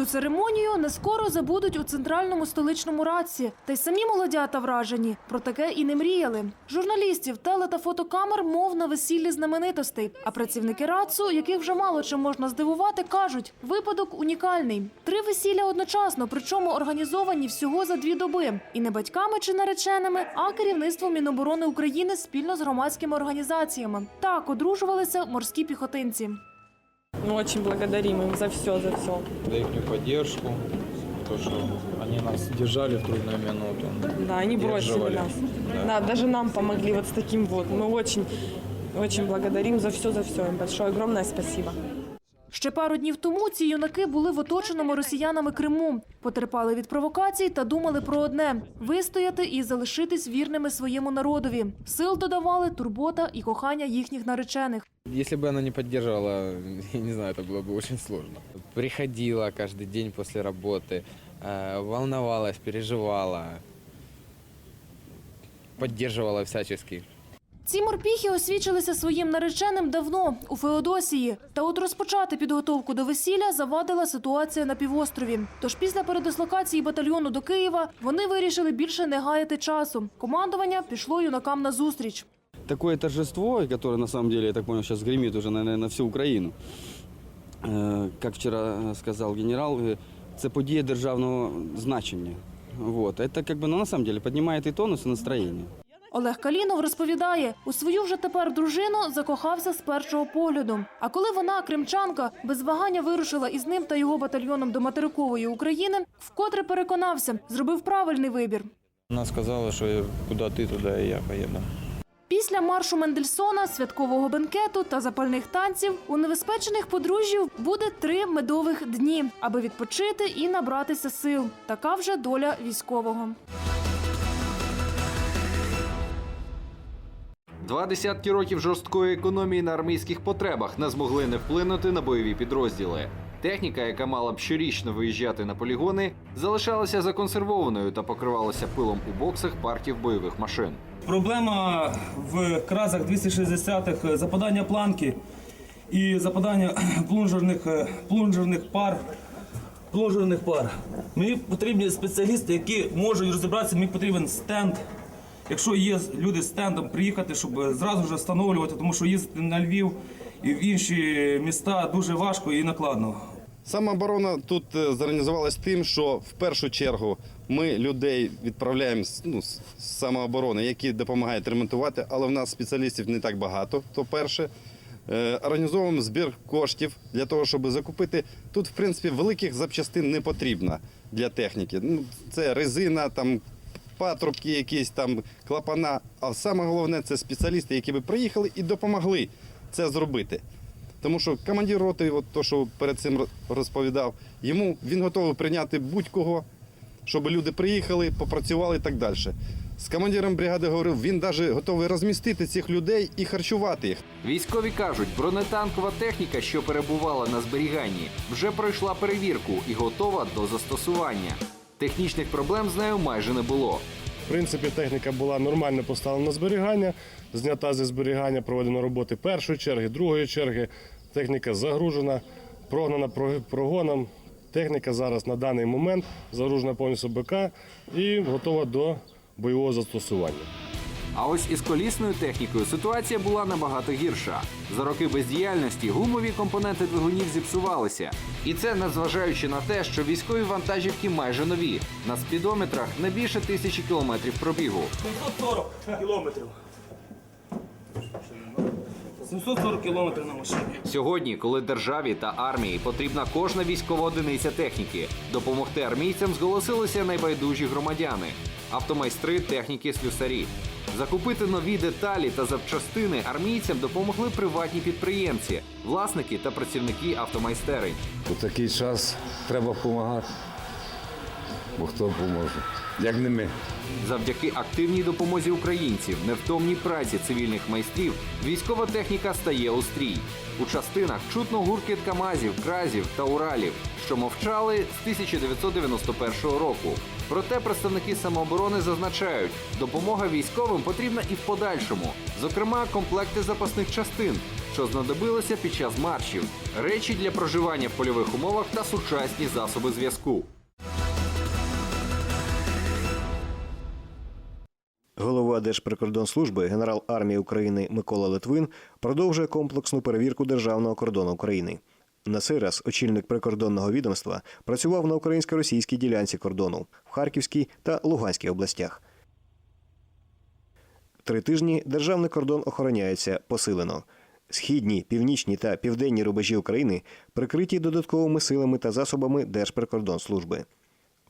Цю церемонію не скоро забудуть у центральному столичному радці. Та й самі молодята вражені. Про таке і не мріяли. Журналістів, теле та фотокамер, мов на весіллі знаменитостей. А працівники радцу, яких вже мало чим можна здивувати, кажуть, випадок унікальний. Три весілля одночасно, причому організовані всього за дві доби. І не батьками чи нареченими, а керівництвом Міноборони України спільно з громадськими організаціями. Так одружувалися морські піхотинці. Мы очень благодарим им за все, за все. за их поддержку, то, что они нас держали в трудную минуту. Да, они бросили Поддерживали. нас. Да. Да, даже нам помогли вот с таким вот. Мы очень, очень благодарим за все, за все. Им большое, огромное спасибо. Ще пару днів тому ці юнаки були в оточеному росіянами Криму, потерпали від провокацій та думали про одне вистояти і залишитись вірними своєму народові. Сил додавали турбота і кохання їхніх наречених. Если бы она не поддерживала, я не знаю, это было бы очень сложно. Приходила каждый день после работы, э, волновалась, переживала, поддерживала всячески. Ці морпіхи освічилися своїм нареченим давно у Феодосії. Та от розпочати підготовку до весілля завадила ситуація на півострові. Тож після передислокації батальйону до Києва вони вирішили більше не гаяти часу. Командування пішло юнакам на зустріч. такое торжество, которое на самом деле, я так понял, сейчас гремит уже, наверное, на всю Украину. Э, Как вчера сказал генерал, э, це подія державного значення. Вот. Это как бы, ну, на самом деле поднимает и тонус, и настроение. Олег Калінов розповідає, у свою вже тепер дружину закохався з першого погляду. А коли вона, кримчанка, без вагання вирушила із ним та його батальйоном до материкової України, вкотре переконався, зробив правильний вибір. Она сказала, что куда ты, туда и я поеду. Після маршу Мендельсона, святкового бенкету та запальних танців у небезпечених подружжів буде три медових дні, аби відпочити і набратися сил. Така вже доля військового. Два десятки років жорсткої економії на армійських потребах не змогли не вплинути на бойові підрозділи. Техніка, яка мала б щорічно виїжджати на полігони, залишалася законсервованою та покривалася пилом у боксах партів бойових машин. Проблема в кразах 260-х западання планки і западання плунжерних, е, плунжерних пар. Плунжерних пар. Мені потрібні спеціалісти, які можуть розібратися, мені потрібен стенд. Якщо є люди стендом, приїхати, щоб зразу ж встановлювати, тому що їздити на Львів і в інші міста дуже важко і накладно. Самооборона тут е, зорганізувалась тим, що в першу чергу ми людей відправляємо ну, з самооборони, які допомагають ремонтувати, але в нас спеціалістів не так багато. То перше. Е, Організовуємо збір коштів для того, щоб закупити. Тут, в принципі, великих запчастин не потрібно для техніки. Ну, це резина, там, патрубки, якісь там клапана. А саме головне це спеціалісти, які би приїхали і допомогли це зробити. Тому що командир роти, от то, що перед цим розповідав, йому він готовий прийняти будь-кого, щоб люди приїхали, попрацювали і так далі. З командиром бригади говорив, він навіть готовий розмістити цих людей і харчувати їх. Військові кажуть, бронетанкова техніка, що перебувала на зберіганні, вже пройшла перевірку і готова до застосування. Технічних проблем з нею майже не було. В принципі, техніка була нормально поставлена на зберігання, знята зі зберігання, проведено роботи першої черги, другої черги. Техніка загружена, прогнана прогоном. Техніка зараз на даний момент загружена повністю БК і готова до бойового застосування. А ось із колісною технікою ситуація була набагато гірша. За роки бездіяльності гумові компоненти двигунів зіпсувалися. І це незважаючи на те, що військові вантажівки майже нові. На спідометрах не більше тисячі кілометрів пробігу. 740 кілометрів. 740 кілометрів на машині. Сьогодні, коли державі та армії потрібна кожна військова одиниця техніки, допомогти армійцям зголосилися найбайдужі громадяни, автомайстри, техніки, слюсарі. Закупити нові деталі та запчастини армійцям допомогли приватні підприємці, власники та працівники автомайстерень. У такий час треба допомагати. Бо хто поможе, як не ми. Завдяки активній допомозі українців, невтомній праці цивільних майстрів, військова техніка стає у стрій. У частинах чутно гуркіт камазів, кразів та уралів, що мовчали з 1991 року. Проте представники самооборони зазначають, допомога військовим потрібна і в подальшому, зокрема, комплекти запасних частин, що знадобилися під час маршів, речі для проживання в польових умовах та сучасні засоби зв'язку. Держприкордонслужби, генерал армії України Микола Литвин продовжує комплексну перевірку державного кордону України. На цей раз очільник прикордонного відомства працював на українсько-російській ділянці кордону в Харківській та Луганській областях. Три тижні державний кордон охороняється посилено. Східні, північні та південні рубежі України прикриті додатковими силами та засобами Держприкордонслужби.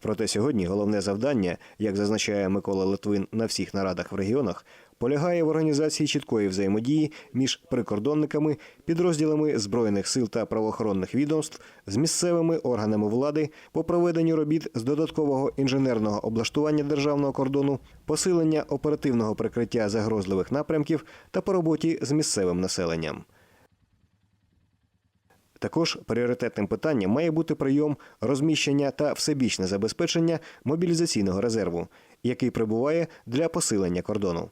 Проте сьогодні головне завдання, як зазначає Микола Литвин на всіх нарадах в регіонах, полягає в організації чіткої взаємодії між прикордонниками, підрозділами збройних сил та правоохоронних відомств з місцевими органами влади по проведенню робіт з додаткового інженерного облаштування державного кордону, посилення оперативного прикриття загрозливих напрямків та по роботі з місцевим населенням. Також пріоритетним питанням має бути прийом, розміщення та всебічне забезпечення мобілізаційного резерву, який прибуває для посилення кордону.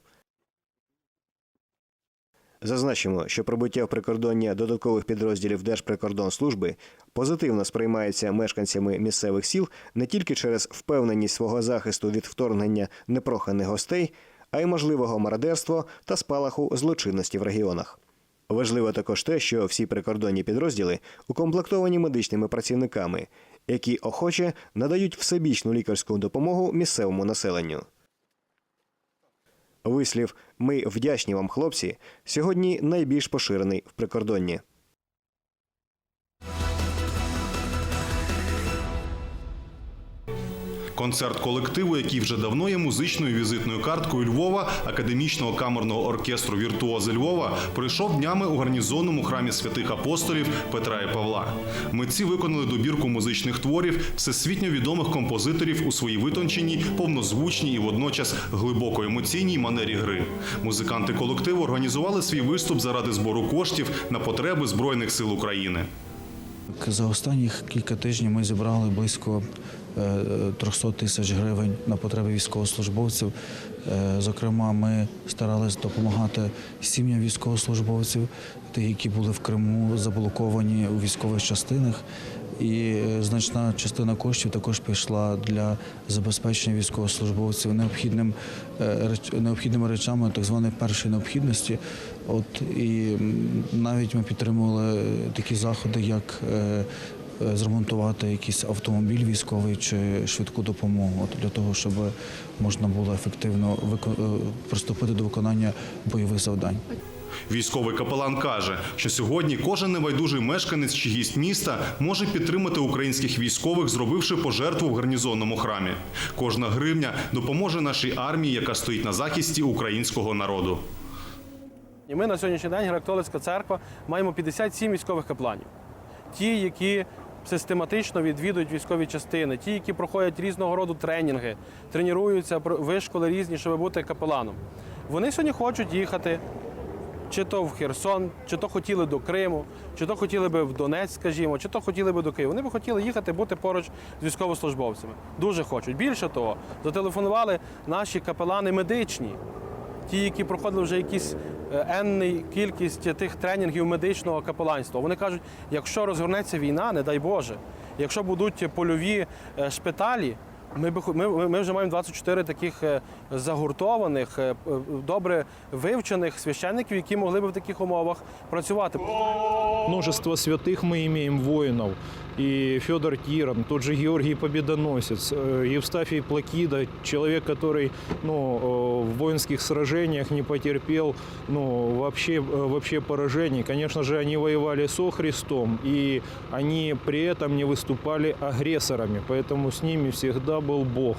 Зазначимо, що прибуття в прикордоння додаткових підрозділів Держприкордонслужби позитивно сприймається мешканцями місцевих сіл не тільки через впевненість свого захисту від вторгнення непроханих гостей, а й можливого мародерства та спалаху злочинності в регіонах. Важливо також те, що всі прикордонні підрозділи укомплектовані медичними працівниками, які охоче надають всебічну лікарську допомогу місцевому населенню. Вислів Ми вдячні вам, хлопці сьогодні найбільш поширений в прикордонні. Концерт колективу, який вже давно є музичною візитною карткою Львова, академічного камерного оркестру Віртуози Львова, пройшов днями у гарнізонному храмі святих апостолів Петра і Павла. Митці виконали добірку музичних творів всесвітньо відомих композиторів у своїй витонченій, повнозвучній і водночас глибоко емоційній манері гри. Музиканти колективу організували свій виступ заради збору коштів на потреби збройних сил України. За останніх кілька тижнів ми зібрали близько 300 тисяч гривень на потреби військовослужбовців. Е, Зокрема, ми старалися допомагати сім'ям військовослужбовців, тих, які були в Криму, заблоковані у військових частинах. І е, значна частина коштів також пішла для забезпечення військовослужбовців необхідним е, необхідними речами так званої першої необхідності. От і навіть ми підтримували такі заходи, як е, е, зремонтувати якийсь автомобіль військовий чи швидку допомогу для того, щоб можна було ефективно е, приступити до виконання бойових завдань. Військовий капелан каже, що сьогодні кожен небайдужий мешканець чи гість міста може підтримати українських військових, зробивши пожертву в гарнізонному храмі. Кожна гривня допоможе нашій армії, яка стоїть на захисті українського народу. І ми на сьогоднішній день Греко-католицька церква маємо 57 військових капланів. Ті, які систематично відвідують військові частини, ті, які проходять різного роду тренінги, тренуються, вишколи різні, щоб бути капеланом. Вони сьогодні хочуть їхати чи то в Херсон, чи то хотіли до Криму, чи то хотіли би в Донецьк, скажімо, чи то хотіли би до Києва. Вони б хотіли їхати бути поруч з військовослужбовцями. Дуже хочуть. Більше того, зателефонували наші капелани медичні, ті, які проходили вже якісь е, енний кількість тих тренінгів медичного капеланства. Вони кажуть, якщо розгорнеться війна, не дай Боже, якщо будуть польові е, шпиталі. Ми, ми, ми- ми вже маємо 24 таких е, загуртованих, добре вивчених священників, які могли б в таких умовах працювати. Множество святых мы имеем воинов И Федор Тиран, тот же Георгий Победоносец, э, Евстафий Плакида, человек, который ну, э, в воинских сражениях не потерпел ну, вообще, э, вообще поражений. Конечно же, они воевали со Христом, и они при этом не выступали агрессорами, поэтому с ними всегда был Бог.